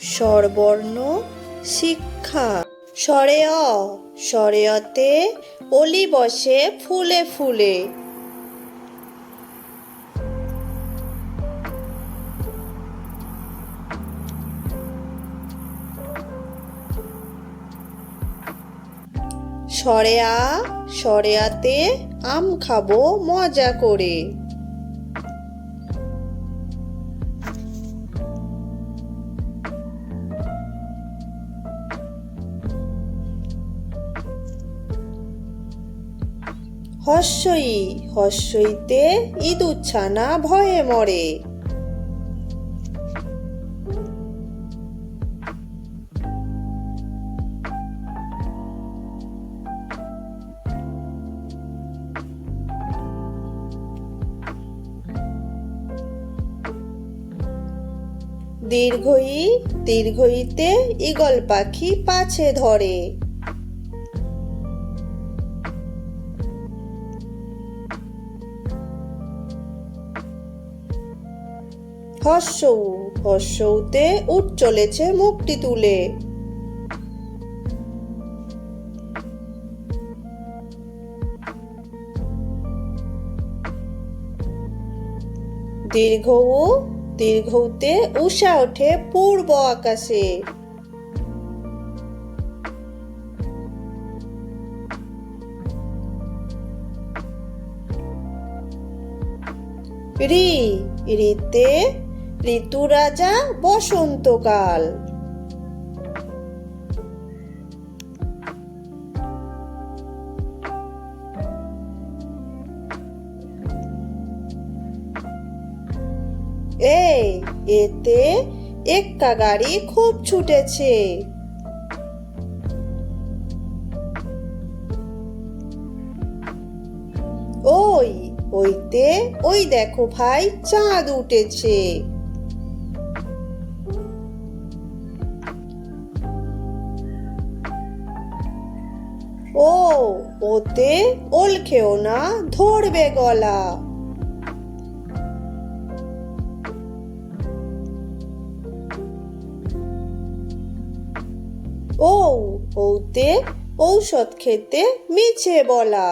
স্বরবর্ণ শিক্ষা। স্বরে অ স্বরে অতে অলি বসে ফুলে ফুলে। স্বরে আতে আম খাব মজা করে। হস্যই হস্যইতে ইঁদুর ছানা ভয়ে মরে। দীর্ঘই দীর্ঘইতে ঈগল পাখি পাছে ধরে। হর্ষৌ হর্ষৌতে উঠ চলেছে মুখটি তুলে। দীর্ঘ দীর্ঘতে উষা ওঠে পূর্ব আকাশে। ঋ ঋতে ঋতু রাজা বসন্তকাল। এই, এতে এক্কা গাড়ি খুব ছুটেছে। ওই, ওইতে, ওই দেখো ভাই, চাঁদ উঠেছে। ও ওতে ওল খেও না ধরবে গলা। ও ওতে ঔষধ খেতে মিছে বলা।